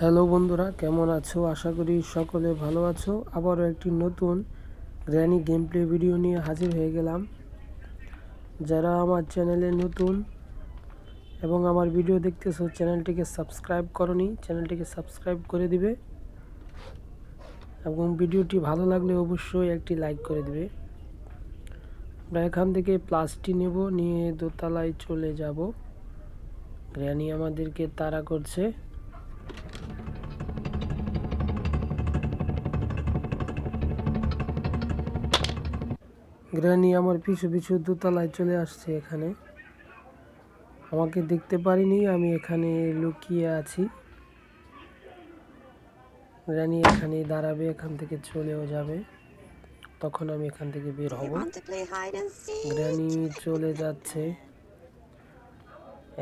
Hello বন্ধুরা, কেমন আছো? আশা করি সকলে ভালো আছো। আবারও একটি নতুন গ্র্যানি গেম প্লে ভিডিও নিয়ে হাজির হয়ে গেলাম। যারা আমার চ্যানেলে নতুন এবং আমার ভিডিও দেখতেছো, চ্যানেলটিকে সাবস্ক্রাইব করনি, চ্যানেলটিকে সাবস্ক্রাইব করে দিবে এবং ভিডিওটি ভালো লাগলে অবশ্যই একটি লাইক করে দিবে। আমরা এখান থেকে প্লাসটি নেব, নিয়ে দোতলায় চলে যাব। গ্র্যানি আমাদেরকে তাড়া করছে। গ্রানি আমার পিছু পিছু দোতলায় চলে আসছে এখানে। আমাকে দেখতে পারিনি আমি এখানে লুকিয়ে আছি। গ্রানি এখানে দাঁড়াবে এখান থেকে চলেও যাবে। তখন আমি এখান থেকে বের হব? গ্রানি চলে যাচ্ছে।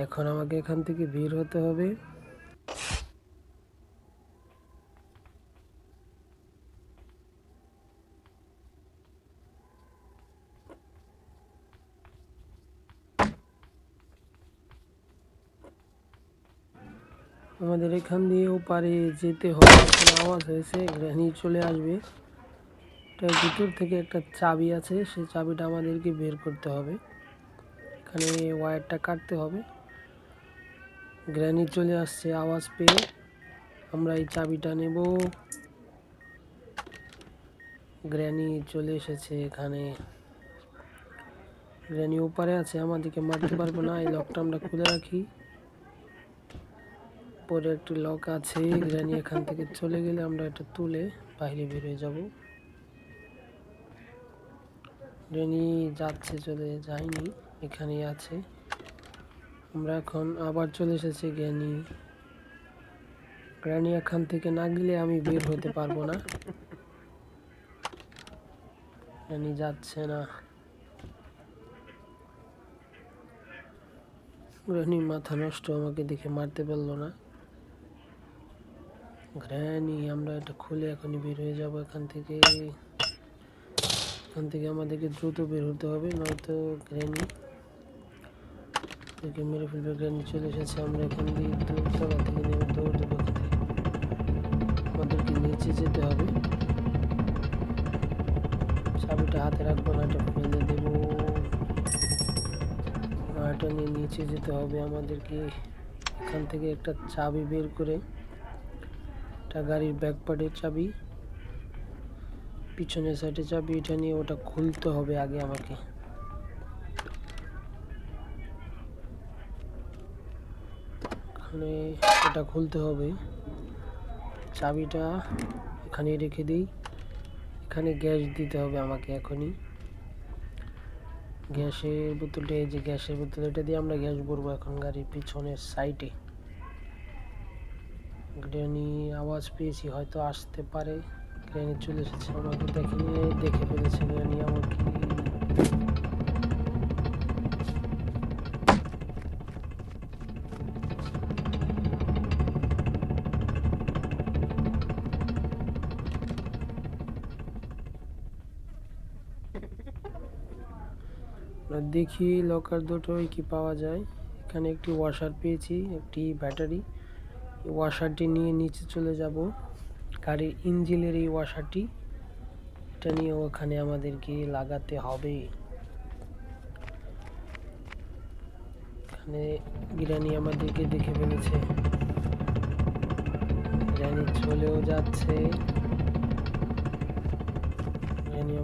এখন আমাকে এখান থেকে বের হতে হবে। আমাদের এখান দিয়ে ওপারে যেতে হবে। আওয়াজ হয়েছে গ্রানি চলে আসবে। এটার ভিতর থেকে একটা চাবি আছে, সেই চাবিটা আমাদেরকে বের করতে হবে। এখানে ওয়্যারটা কাটতে হবে। গ্রানি চলে আসছে আওয়াজ পেয়ে। আমরা এই চাবিটা নেব। গ্র্যানি চলে এসেছে এখানে। গ্র্যানি ওপারে আছে, আমাদেরকে মারতে পারব না। এই লকটা আমরা খুলে রাখি। পরে একটি লক আছে গ্র্যানি এখান থেকে চলে গেলে আমরা এটা তুলে বাইরে বেরিয়ে যাব। গ্র্যানি যাচ্ছে চলে, যায়নি, এখানেই আছে। আমরা এখন আবার চলে এসেছি জ্ঞানী গ্র্যানি এখান থেকে না গেলে আমি বের হতে পারব না। গ্র্যানি যাচ্ছে না। গ্র্যানি মাথা নষ্ট, আমাকে দেখে মারতে পারল না। গ্র্যানি আমরা এটা খুলে এখনই বের হয়ে যাব এখান থেকে। এখান থেকে আমাদেরকে দ্রুত বের হতে হবে, নয়তো গ্র্যানি ওকে মেরে ফেলবে গ্র্যানি চলে এসেছে। আমরা এখান দিয়ে দৌড়তলা থেকে নেমে দৌড় আমাদেরকে নিচে যেতে হবে। চাবিটা হাতে রাখব না এটা ফেলে দেবো। নিয়ে নিচে যেতে হবে আমাদেরকে। এখান থেকে একটা চাবি বের করে এটা গাড়ির ব্যাক পার্টের চাবি, পিছনের সাইডে চাবি, এটা নিয়ে ওটা খুলতে হবে আগে আমাকে। এখানে এটা খুলতে হবে। চাবিটা এখানে রেখে দিই। এখানে গ্যাস দিতে হবে আমাকে এখনই। গ্যাসের বোতলটা, এই যে গ্যাসের বোতল এটা দিয়ে আমরা গ্যাস ভরবো এখন গাড়ির পিছনের সাইডে গ্রেনি আওয়াজ পেয়েছি, হয়তো আসতে পারে। গ্রেনি চলে এসেছে আমাকে দেখে দেখে ফেলেছে গ্রেনি আমাকে। দেখি লকার দুটোই কি পাওয়া যায়। এখানে একটি ওয়াশার পেয়েছি, একটি ব্যাটারি ওয়াশারটি নিয়ে নিচে চলে যাব। গাড়ির ইঞ্জিনের এই ওয়াশারটি এটা নিয়ে ওখানে আমাদেরকে লাগাতে হবে। এখানে বিরিয়ানি আমাদেরকে দেখে ফেলেছে। চলেও যাচ্ছে।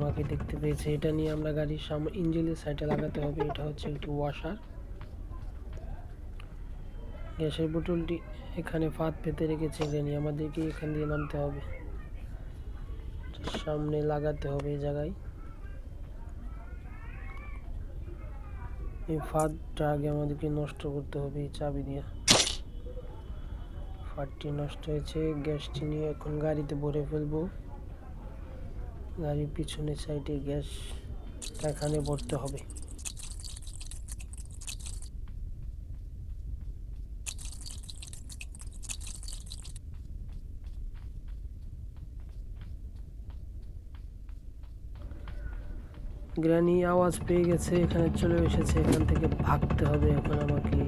আমাকে দেখতে পেয়েছে। এটা নিয়ে আমরা গাড়ির সামনে ইঞ্জিনের সাইডে লাগাতে হবে। এটা হচ্ছে একটি ওয়াশার গ্যাসের বোতলটি এখানে ফাঁদ পেতে রেখেছে গ্রেনি আমাদেরকে এখান দিয়ে নামতে হবে। সামনে লাগাতে হবে এই জায়গায়। এই ফাঁদটা আগে আমাদেরকে নষ্ট করতে হবে এই চাবি দিয়ে। ফাঁদটি নষ্ট হয়েছে, গ্যাসটি নিয়ে এখন গাড়িতে ভরে ফেলব। গাড়ির পিছনের সাইডে গ্যাস এখানে ভরতে হবে। গ্রানি আওয়াজ পেয়ে গেছে, এখানে চলে এসেছে, এখান থেকে ভাগতে হবে, এখন আমাকে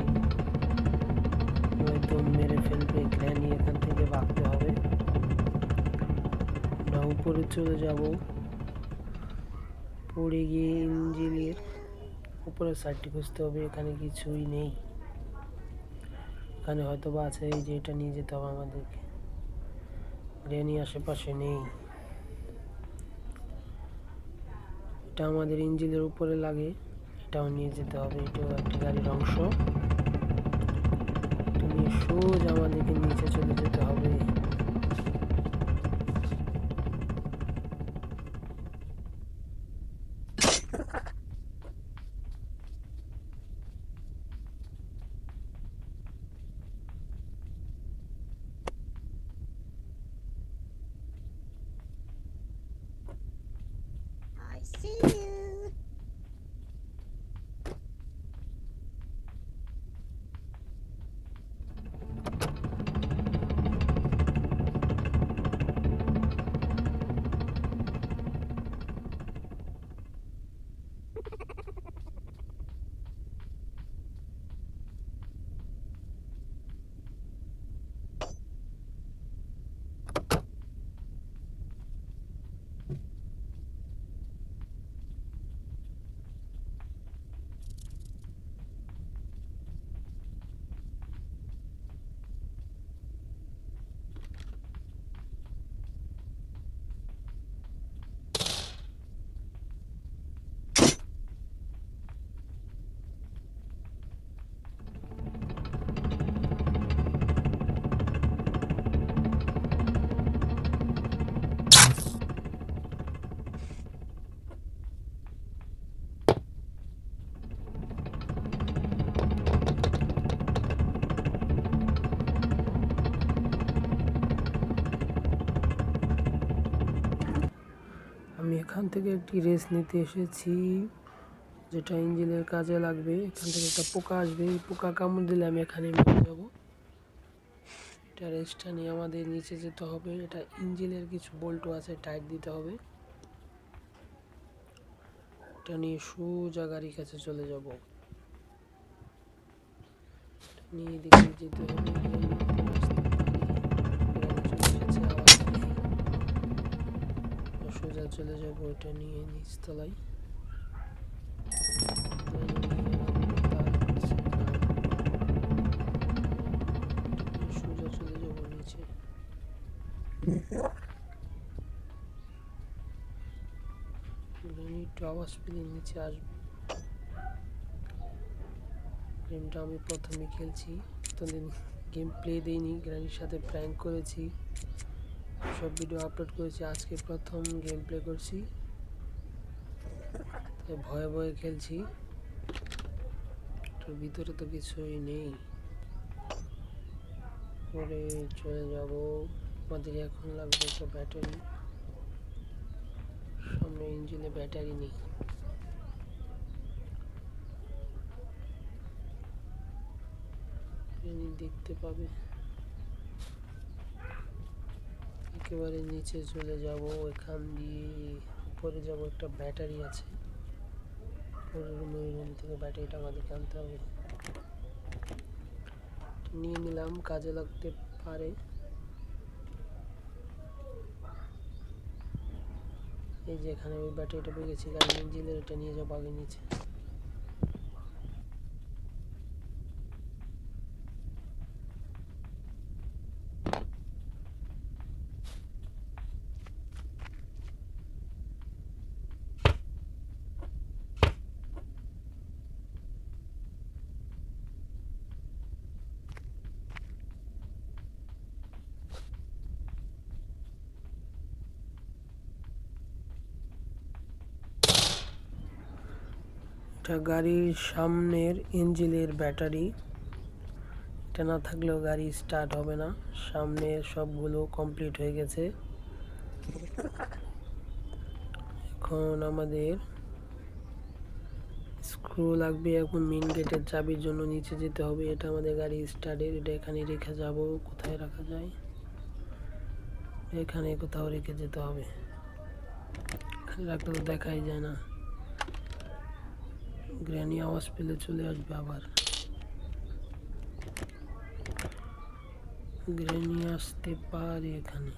হয়তো মেরে ফেলবে গ্রানি এখান থেকে ভাগতে হবে। না উপরে চলে যাব। পড়ে গিয়ে ইঞ্জিনের উপরের সাইডটি খুঁজতে হবে, এখানে কিছুই নেই। এখানে হয়তো বা আছে, এই যে এটা নিয়ে যেতে হবে আমাদেরকে। গ্রানি আশেপাশে নেই। এটা আমাদের ইঞ্জিনের উপরে লাগে, এটাও নিয়ে যেতে হবে। এটাও একটি গাড়ির অংশ। সোজা আমাদেরকে নিচে চলে যেতে থেকে একটি রেস নিতে এসেছি, যেটা ইঞ্জিনের কাজে লাগবে। এখান থেকে একটা পোকা আসবে পোকা কামড় দিলে আমি এখানে মরে যাব। এটা রেসটা নিয়ে আমাদের নিচে যেতে হবে। এটা ইঞ্জিনের কিছু বল্টু আছে টাইট দিতে হবে। এটা নিয়ে সোজা গাড়ির কাছে চলে যাব। নিয়ে এদিকে যেতে হবে। সোজা চলে যাব, এটা নিয়ে নিচতলায়। সোজা চলে আওয়াজ নিচে। আসবে। গেমটা আমি প্রথমে খেলছি। গেম প্লে দিইনি গ্রানির সাথে প্র্যাঙ্ক করেছি। সব ভিডিও আপলোড করেছি। আজকে প্রথম গেম প্লে করছি ভয়ে ভয়ে খেলছি। এটার ভিতরে তো কিছুই নেই। পরে চলে যাব। আমাদের এখন লাগবে একটা ব্যাটারি সামনে ইঞ্জিনে ব্যাটারি নেই। দেখতে পাবে। একেবারে নিচে চলে যাব এখান দিয়ে উপরে যাব, একটা ব্যাটারি আছে। পরের রুম থেকে ব্যাটারিটা আমাদেরকে আনতে হবে। নিয়ে নিলাম, কাজে লাগতে পারে। এই যে এখানে ওই ব্যাটারিটা পেয়ে গেছি ইঞ্জিনের এটা নিয়ে যাব আগে নিচে। এটা গাড়ির সামনের ইঞ্জিনের ব্যাটারি। এটা না থাকলেও গাড়ি স্টার্ট হবে না। সামনে সবগুলো কমপ্লিট হয়ে গেছে। এখন আমাদের স্ক্রু লাগবে। এখন মেন গেটের চাবির জন্য নিচে যেতে হবে। এটা আমাদের গাড়ি স্টার্টের এটা এখানে রেখে যাব। কোথায় রাখা যায়? এখানে কোথাও রেখে যেতে হবে। রাখলে দেখাই যায় না। গ্র্যানি আওয়াজ পেলে চলে আসবে আবার গ্র্যানি আসতে পারে এখানে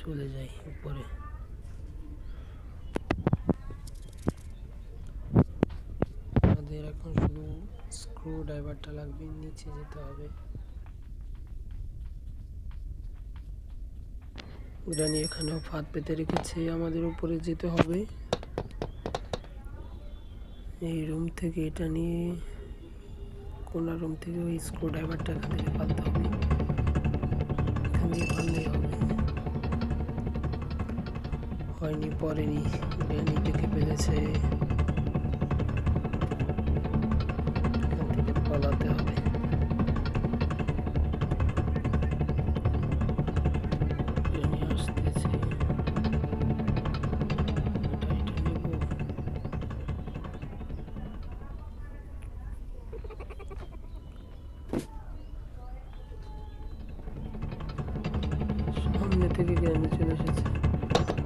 চলে যাই উপরে। আমাদের এখন শুধু স্ক্রু ড্রাইভারটা লাগবে, নিচে যেতে হবে। গ্রানি এখানেও ফাঁদ পেতে রেখেছে, আমাদের উপরে যেতে হবে। এই রুম থেকে এটা নিয়ে কোনো রুম থেকে ওই স্ক্রু ড্রাইভারটা এখান থেকে পালতে হবে। এখান থেকে হবে। হয়নি পরেনি গ্রানি ডেকে ফেলেছে। এখান থেকে পালাতে হবে। থেকে গ্রামে চলে এসেছি।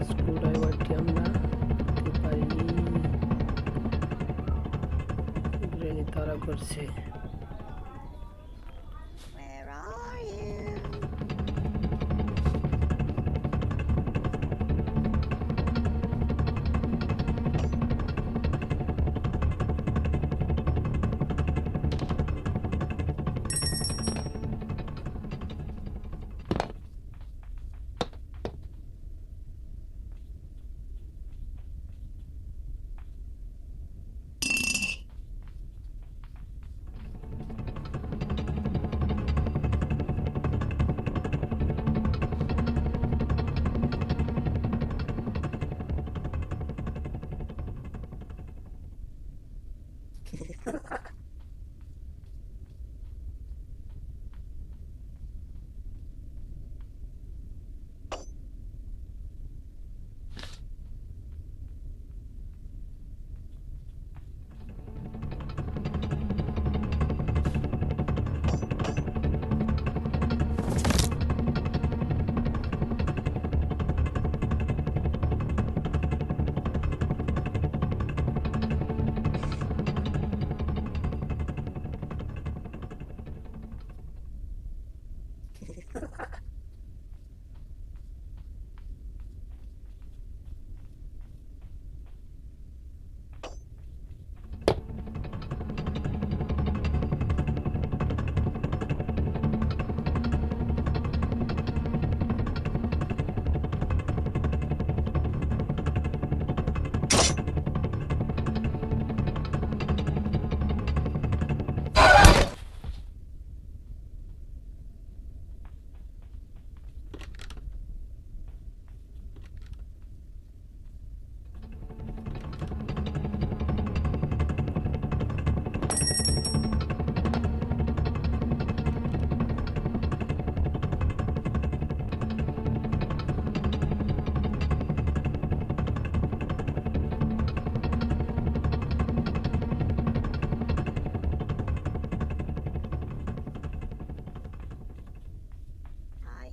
স্ক্রুড্রাইভারটি আমরা পারিনি। তারা করছে।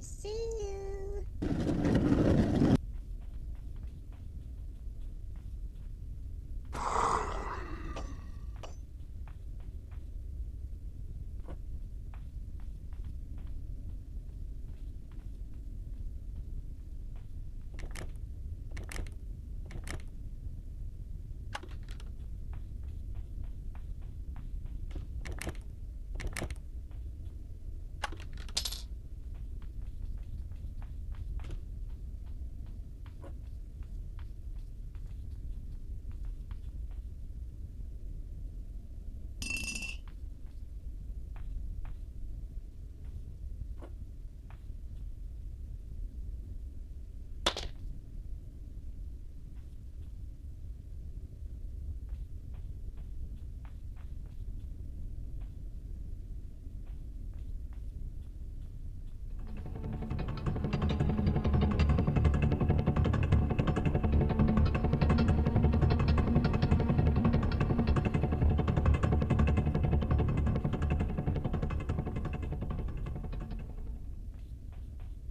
See you.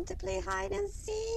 want to play hide and seek?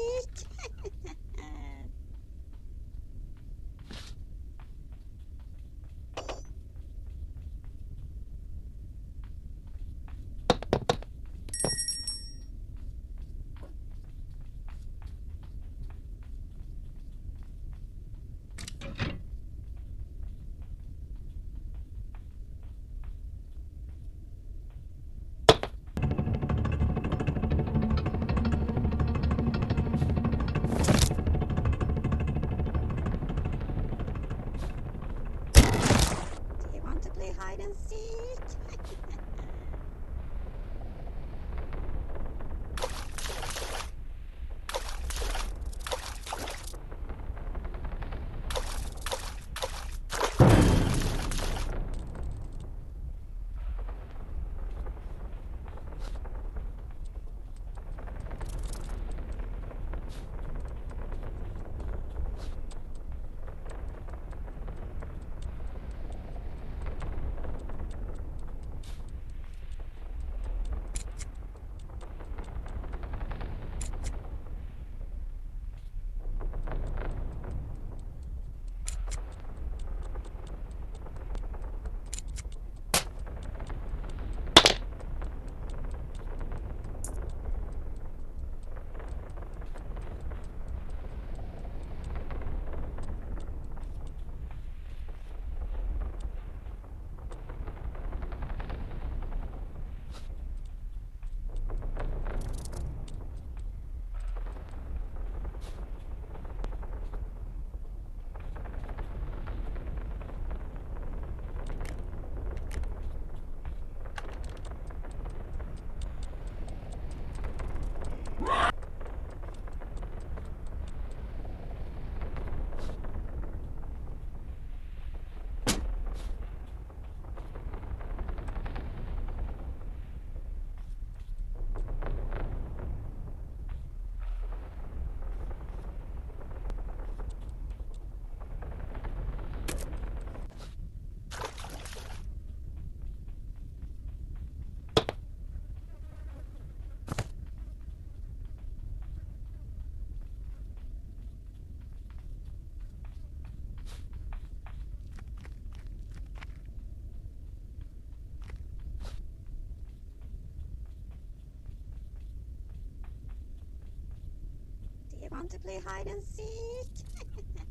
Want to play hide and seek?